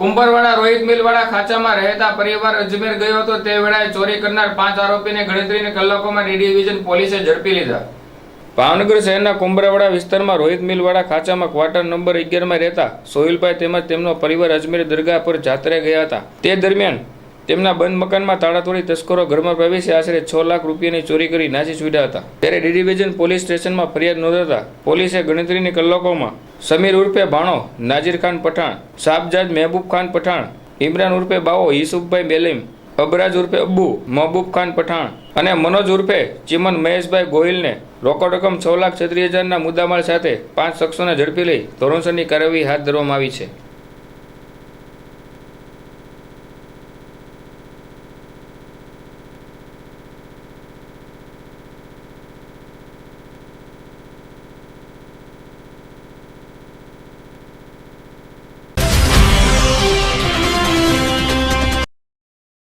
કુંભરવાડા રોહિત મિલવાડા ખાંચામાં રહેતા પરિવાર અજમેર ગયો હતો. તે વેળાએ ચોરી કરનાર પાંચ આરોપીને ગણતરીની કલાકોમાં ડી ડિવિઝન પોલીસે ઝડપી લીધા. ભાવનગર શહેરના કુંભરવાડા વિસ્તારમાં રોહિત મિલવાડા ખાંચામાં ક્વાર્ટર નંબર અગિયારમાં રહેતા સોહિલભાઈ તેમજ તેમનો પરિવાર અજમેર દરગાહ પર જાત્રે ગયા હતા. તે દરમિયાન તેમના બંધ મકાનમાં તાળા તોડી તસ્કરો ઘરમાં પ્રવેશી આશરે છ લાખ રૂપિયાની ચોરી કરી નાસી છૂટ્યા હતા. ત્યારે ડી ડિવિઝન પોલીસ સ્ટેશનમાં ફરિયાદ નોંધાતા પોલીસે ગણતરીની કલાકોમાં સમીર ઉર્ફે ભાણો, નાજીર ખાન પઠાણ સાબજાદ મહેબૂબ ખાન પઠાણ, ઇમરાન ઉર્ફે બાવો, યુસુફભાઈ બેલીમ અબરાજ ઉર્ફે અબ્બુ, મહબૂબ ખાન પઠાણ અને મનોજ ઉર્ફે ચિમન મહેશભાઈ ગોહિલને રોકડ રકમ છ લાખ છત્રીસ હજારના મુદ્દામાલ સાથે પાંચ શખ્સોને ઝડપી લઈ ધોરણસરની કાર્યવાહી હાથ ધરવામાં આવી છે.